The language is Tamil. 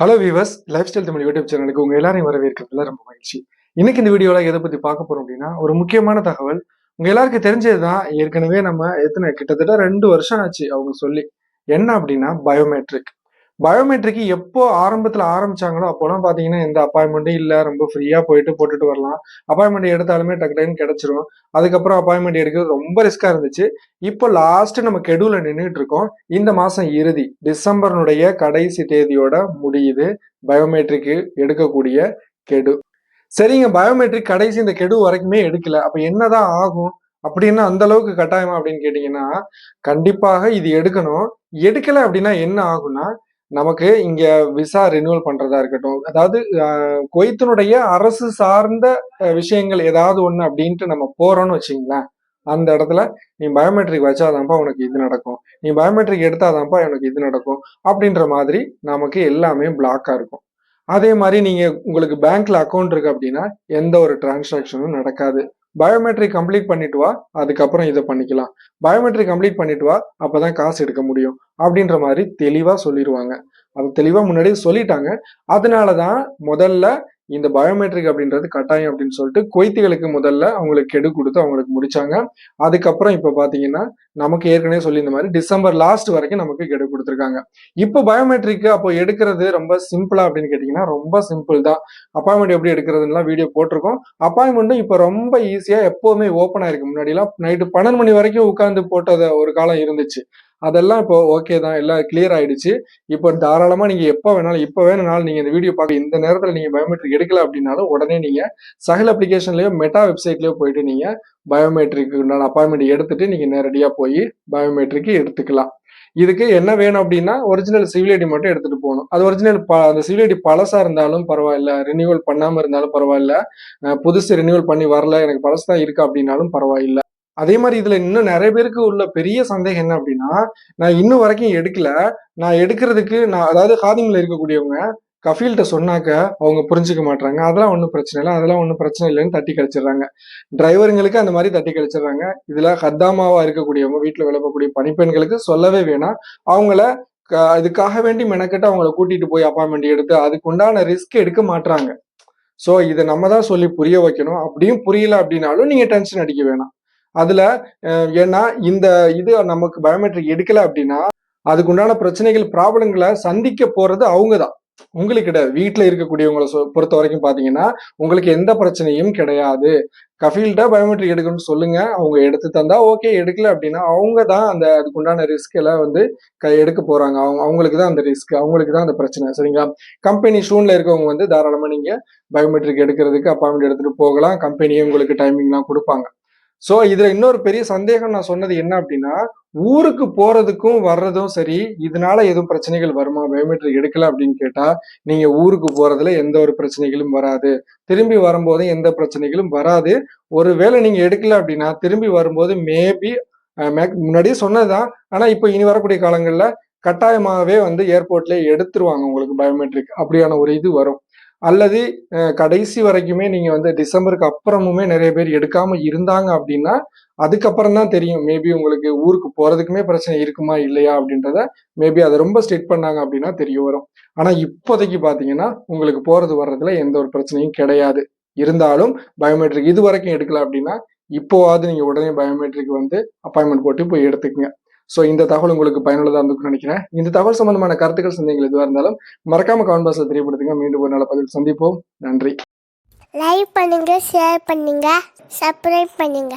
Hello viewers lifestyle Tamil YouTube சேனலுக்கு உங்க எல்லாரையும் வரவேற்கிறதுல ரொம்ப மகிழ்ச்சி. இன்னைக்கு இந்த வீடியோவில் எதை பத்தி பார்க்க போறோம் அப்படின்னா ஒரு முக்கியமான தகவல். உங்க எல்லாருக்கும் தெரிஞ்சதுதான் ஏற்கனவே நம்ம எத்தனை கிட்டத்தட்ட ரெண்டு வருஷம் ஆச்சு அவங்க சொல்லி. என்ன அப்படின்னா பயோமெட்ரிக் பயோமெட்ரிக்கு எப்போ ஆரம்பத்தில் ஆரம்பிச்சாங்களோ அப்போலாம் பார்த்தீங்கன்னா எந்த அப்பாயின்மெண்ட்டும் இல்லை. ரொம்ப ஃப்ரீயாக போயிட்டு போட்டுட்டு வரலாம். அப்பாயின்மெண்ட் எடுத்தாலுமே டக்கு டைம் கிடச்சிரும். அதுக்கப்புறம் அப்பாயின்மெண்ட் எடுக்கிறது ரொம்ப ரிஸ்க்காக இருந்துச்சு. இப்போ லாஸ்ட்டு நம்ம கெடுவில் நின்றுட்டு இருக்கோம் இந்த மாதம் இறுதி. டிசம்பர்னுடைய கடைசி தேதியோட முடியுது. பயோமெட்ரிக்கு எடுக்கக்கூடிய கெடு. சரிங்க பயோமெட்ரிக் கடைசி இந்த கெடு வரைக்குமே எடுக்கல. அப்போ என்னதான் ஆகும்? அப்படின்னா அந்த அளவுக்கு கட்டாயமா அப்படின்னு கேட்டீங்கன்னா கண்டிப்பாக இது எடுக்கணும். எடுக்கல அப்படின்னா என்ன ஆகும்னா நமக்கு இங்க விசா ரினியூவல் பண்றதா இருக்கட்டும். அதாவது குவைத்தினுடைய அரசு சார்ந்த விஷயங்கள் ஏதாவது ஒண்ணு அப்படின்ட்டு நம்ம போறோம்னு வச்சுங்களேன். அந்த இடத்துல நீ பயோமெட்ரிக் வச்சாதான்ப்பா உனக்கு இது நடக்கும். நீ பயோமெட்ரிக் எடுத்தாதான்ப்பா எனக்கு இது நடக்கும். அப்படின்ற மாதிரி நமக்கு எல்லாமே பிளாக்கா இருக்கும். அதே மாதிரி நீங்க உங்களுக்கு பேங்க்ல அக்கௌண்ட் இருக்கு அப்படின்னா எந்த ஒரு டிரான்சாக்ஷனும் நடக்காது. பயோமெட்ரிக் கம்ப்ளீட் பண்ணிட்டு வா அதுக்கப்புறம் இதை பண்ணிக்கலாம். பயோமெட்ரிக் கம்ப்ளீட் பண்ணிட்டு வா அப்பதான் காசு எடுக்க முடியும். அப்படின்ற மாதிரி தெளிவா சொல்லிடுவாங்க அது தெளிவா முன்னாடியே சொல்லிட்டாங்க. அதனால தான் முதல்ல இந்த பயோமெட்ரிக் அப்படின்றது கட்டாயம் அப்படின்னு சொல்லிட்டு குவைத்திகளுக்கு முதல்ல அவங்களுக்கு கெடு கொடுத்து அவங்களுக்கு முடிச்சாங்க. அதுக்கப்புறம் இப்போ பார்த்தீங்கன்னா நமக்கு ஏற்கனவே சொல்லி இந்த மாதிரி டிசம்பர் லாஸ்ட் வரைக்கும் நமக்கு கெடு கொடுத்துருக்காங்க. இப்போ பயோமெட்ரிக் அப்போ எடுக்கிறது ரொம்ப சிம்பிளா அப்படின்னு கேட்டிங்கன்னா ரொம்ப சிம்பிள் தான். அப்பாயின்மெண்ட் எப்படி எடுக்கிறதுலாம் வீடியோ போட்டிருக்கோம். அப்பாயின்மெண்ட்டும் இப்போ ரொம்ப ஈஸியாக எப்போவுமே ஓப்பன் ஆயிருக்கு முன்னாடிலாம் நைட்டு பன்னெண்டு மணி வரைக்கும் உட்காந்து போட்டத ஒரு காலம் இருந்துச்சு. அதெல்லாம் இப்போ ஓகே தான். எல்லாம் கிளியர் ஆயிடுச்சு. இப்போ தாராளமா நீங்க எப்போ வேணாலும் இப்போ வேணும்னாலும் நீங்க இந்த வீடியோ பார்க்க இந்த நேரத்தில் நீங்க பயோமெட்ரிக் எடுக்கல அப்படின்னாலும் உடனே நீங்க சகல் அப்ளிகேஷன்லயோ மெட்டா வெப்சைட்லயோ போயிட்டு நீங்க பயோமெட்ரிக் உண்டான அப்பாயின்மெண்ட் எடுத்துட்டு நீங்க நேரடியாக போய் பயோமெட்ரிக் எடுத்துக்கலாம். இதுக்கு என்ன வேணும் அப்படின்னா ஒரிஜினல் சிவில் ஐடி மட்டும் எடுத்துட்டு போகணும். அது ஒரிஜினல் ப அந்த சிவில் ஐடி பழசா இருந்தாலும் பரவாயில்ல. ரினியூவல் பண்ணாம இருந்தாலும் பரவாயில்ல. புதுசு ரினியூவல் பண்ணி வரல எனக்கு பழசு தான் இருக்கு அப்படின்னாலும் பரவாயில்ல. அதே மாதிரி இதுல இன்னும் நிறைய பேருக்கு உள்ள பெரிய சந்தேகம் என்ன அப்படின்னா நான் இன்னும் வரைக்கும் எடுக்கல. நான் எடுக்கிறதுக்கு நான் அதாவது ஹாதிமில் இருக்கக்கூடியவங்க கஃபீல்கிட்ட சொன்னாக்க அவங்க புரிஞ்சுக்க மாட்டாங்க அதெல்லாம் ஒன்றும் பிரச்சனை இல்லை. அதெல்லாம் ஒன்றும் பிரச்சனை இல்லைன்னு தட்டி கழிச்சிடுறாங்க. டிரைவருங்களுக்கு அந்த மாதிரி தட்டி கழிச்சிடுறாங்க. இதில் ஹத்தாமாவாக இருக்கக்கூடியவங்க வீட்டில் விளப்பக்கூடிய பணிப்பெண்களுக்கு சொல்லவே வேணாம். அவங்கள க- இதுக்காக வேண்டி மெனக்கெட்டு அவங்கள கூட்டிகிட்டு போய் அப்பாயின்மெண்ட் எடுத்து அதுக்கு உண்டான ரிஸ்க் எடுக்க மாட்டாங்க ஸோ இதை நம்ம தான் சொல்லி புரிய வைக்கணும். அப்படியும் புரியல அப்படின்னாலும் நீங்கள் டென்ஷன் அடிக்க வேணாம். அதுல ஏன்னா இந்த இது நமக்கு பயோமெட்ரிக் எடுக்கல அப்படின்னா அதுக்குண்டான பிரச்சனைகள் ப்ராப்ளங்களை சந்திக்க போறது அவங்க தான் உங்களுக்கு கிடையாது. வீட்டில் இருக்கக்கூடியவங்களை சொ- பொறுத்த வரைக்கும் பாத்தீங்கன்னா உங்களுக்கு எந்த பிரச்சனையும் கிடையாது. கஃபீல்டா பயோமெட்ரிக் எடுக்கணும்னு சொல்லுங்க. அவங்க எடுத்து தந்தா ஓகே எடுக்கல அப்படின்னா அவங்க தான் அந்த அதுக்குண்டான ரிஸ்க் எல்லாம் வந்து கை எடுக்க போறாங்க. அவங்க அவங்களுக்கு தான் அந்த ரிஸ்க் அவங்களுக்கு தான் அந்த பிரச்சனை. சரிங்களா? கம்பெனி ஷூன்ல இருக்கவங்க வந்து தாராளமா நீங்க பயோமெட்ரிக் எடுக்கிறதுக்கு அப்பாயின்மெண்ட் எடுத்துட்டு போகலாம். கம்பெனியே உங்களுக்கு டைமிங்லாம் கொடுப்பாங்க. ஸோ இதுல இன்னொரு பெரிய சந்தேகம் நான் சொன்னது என்ன அப்படின்னா ஊருக்கு போறதுக்கும் வர்றதும் சரி இதனால எதுவும் பிரச்சனைகள் வருமா? பயோமெட்ரிக் எடுக்கல அப்படின்னு கேட்டா நீங்க ஊருக்கு போறதுல எந்த ஒரு பிரச்சனைகளும் வராது. திரும்பி வரும்போதும் எந்த பிரச்சனைகளும் வராது. ஒருவேளை நீங்க எடுக்கல அப்படின்னா திரும்பி வரும்போது மேபி முன்னாடியே சொன்னதுதான். ஆனா இப்போ இனி வரக்கூடிய காலங்கள்ல கட்டாயமாகவே வந்து ஏர்போர்ட்ல எடுத்துருவாங்க உங்களுக்கு பயோமெட்ரிக் அப்படியான ஒரு இது வரும். அல்லது கடைசி வரைக்குமே நீங்கள் வந்து டிசம்பருக்கு அப்புறமுமே நிறைய பேர் எடுக்காமல் இருந்தாங்க அப்படின்னா அதுக்கப்புறம் தான் தெரியும். மேபி உங்களுக்கு ஊருக்கு போகிறதுக்குமே பிரச்சனை இருக்குமா இல்லையா அப்படின்றத மேபி அதை ரொம்ப ஸ்ட்ரிக்ட் பண்ணாங்க அப்படின்னா தெரிய வரும். ஆனால் இப்போதைக்கு பார்த்தீங்கன்னா உங்களுக்கு போகிறது வர்றதுல எந்த ஒரு பிரச்சனையும் கிடையாது. இருந்தாலும் பயோமெட்ரிக் இது வரைக்கும் எடுக்கல அப்படின்னா இப்போவாவது நீங்கள் உடனே பயோமெட்ரிக் வந்து அப்பாயின்மெண்ட் போட்டு போய் எடுத்துக்கங்க. ஸோ இந்த தகவல் உங்களுக்கு பயனுள்ளதா இருந்துக்கும்னு நினைக்கிறேன். இந்த தகவல் சம்பந்தமான கருத்துக்கள் சந்தேகங்கள் எதுவாக இருந்தாலும் மறக்காம கமெண்ட் பாக்ஸ்ல தெரியப்படுத்துங்க. மீண்டும் ஒரு நல்ல பதில் சந்திப்போம். நன்றி. லைக் பண்ணுங்க ஷேர் பண்ணுங்க சப்ஸ்கிரைப் பண்ணுங்க.